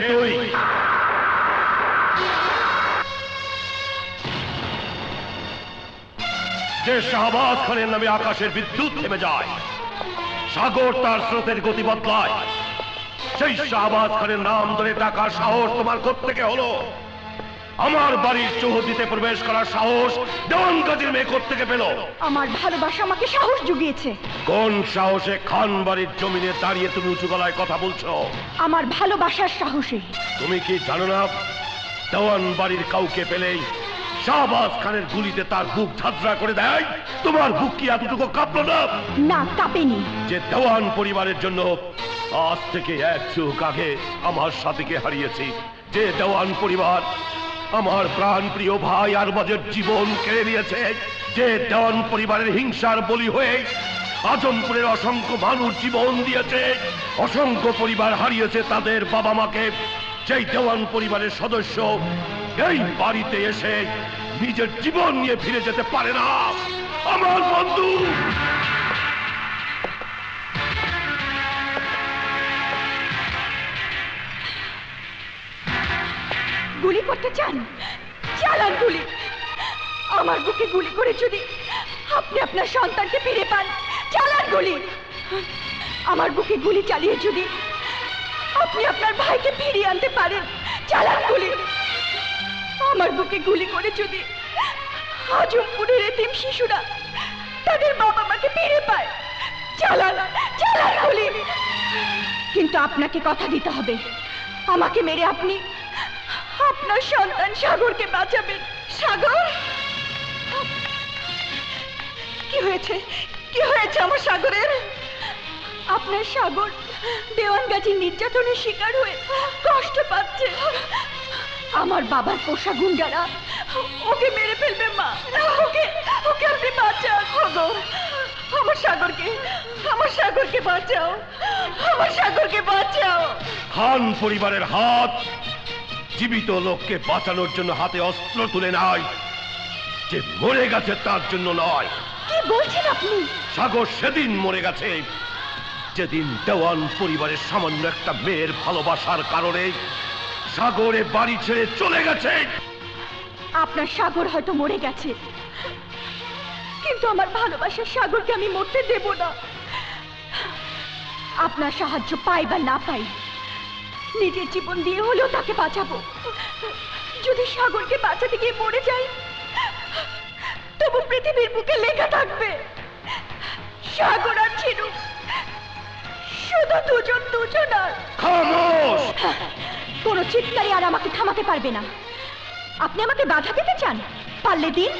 তুই। যে শাহবাজ খানের নামে আকাশের বিদ্যুৎ থেমে যায়, সাগর তার স্রোতের গতি বদলায়। সেই শাহবাজ খানের নাম ধরে টাকার সাহস তোমার করতে হলো? আমার বাড়ির চৌহদিতে প্রবেশ করার সাহস দেওয়ান কাজের মেয়ে থেকে পেল? আমার ভালোবাসা আমাকে সাহস জুগিয়েছে। কোন সাহসে খান বাড়ির জমিনে দাঁড়িয়ে তুমি উঁচু গলায় কথা বলছো? আমার ভালোবাসার সাহসে। তুমি কি জানো না দেওয়ান বাড়ির কাউকে পেলেই শাহবাজ খানের গুলিতে তার বুক ঝাঁঝরা করে দেয়? তোমার বুক কি এতটুকু কাঁপলো না? না কাঁপেনি। যে দেওয়ান পরিবারের জন্য আজ থেকে এক যুগ আগে আমার সাথীকে হারিয়েছি যে দেওয়ান পরিবার আমার প্রাণ প্রিয় ভাই আর বাজের জীবন কেড়ে নিয়েছে। যে দেওয়ান পরিবারের হিংসার বলি হয়ে আজমপুরের অসংখ্য মানুষ জীবন দিয়েছে, অসংখ্য পরিবার হারিয়েছে তাদের বাবা মাকে। সেই দেওয়ান পরিবারের সদস্য এই বাড়িতে এসে নিজের জীবন নিয়ে ফিরে যেতে পারে না। আমার বন্ধু গুলি করতে চান? চালান গুলি। আমার বুকে গুলি করে যদি আপনি আপনার সন্তানকে ফিরে পান, চালান গুলি। আমার বুকে গুলি চালিয়ে যদি আপনি আপনার ভাইকে ফিরিয়ে আনতে পারেন, চালান গুলি। আমার বুকে গুলি করে যদি আজমপুরের এতিম শিশুরা তাদের বাবা মাকে ফিরে পায়, চালান চালান গুলি। কিন্তু আপনাকে কথা দিতে হবে। আমাকে মেরে আপনি আপনার সন্তান সাগরকে বাঁচাবেন সাগর? কি হয়েছে? কি হয়েছে আমার সাগরের? আপনার সাগর দেওয়ানগাজির নির্যাতনের শিকার হয়ে কষ্ট পাচ্ছে। আমার বাবার পোষা গুন্ডারা ওকে মেরে ফেলবে, মা। ওকে ওকে আপনি বাঁচান। ওগো আমার সাগরকে আমার সাগরকে বাঁচাও। আমার সাগরকে বাঁচাও। খান পরিবারের হাত জীবিত লোককে বাঁচানোর জন্য হাতে অস্ত্র তুলে নাই যে মরে গেছে তার জন্য নয়। কি বলছেন আপনি? সাগর সেদিন মরে গেছে। যেদিন দেওয়ান পরিবারের সামান্য একটা মেয়ের ভালোবাসার কারণে সাগরে বাড়ি ছেড়ে চলে গেছে। আপনার সাগর হয়তো মরে গেছে। কিন্তু আমার ভালোবাসার সাগরকে আমি মরতে দেব না। আপনার সাহায্য পাই বা না পাই নিজের জীবন দিয়ে হলেও তাকে বাঁচাবো। যদি সাগরকে বাঁচাতে গিয়ে মরে যাই তবু পৃথিবীর বুকে লেখা থাকবে। সাগর আর ছিনু শুধু দুজন দুজন আর কোনো চিৎকারই আর আমাকে থামাতে পারবে না। আপনি আমাকে বাধা দিতে চান? পারলে দিন।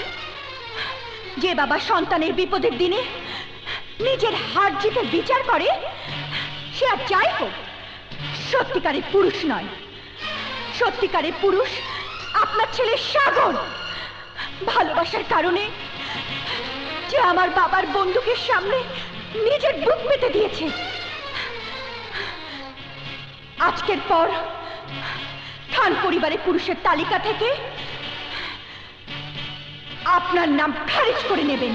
যে বাবা সন্তানের বিপদের দিনে নিজের হার জিতে বিচার করে সে আর যাই হোক। সত্যিকারের পুরুষ নয়। সত্যিকারের পুরুষ আপনার ছেলে সাগর। ভালোবাসার কারণে যে আমার বাবার বন্দুকের সামনে নিজের বুক পেতে দিয়েছে। আজকের পর খান পরিবারের পুরুষের তালিকা থেকে আপনার নাম খারিজ করে নেবেন।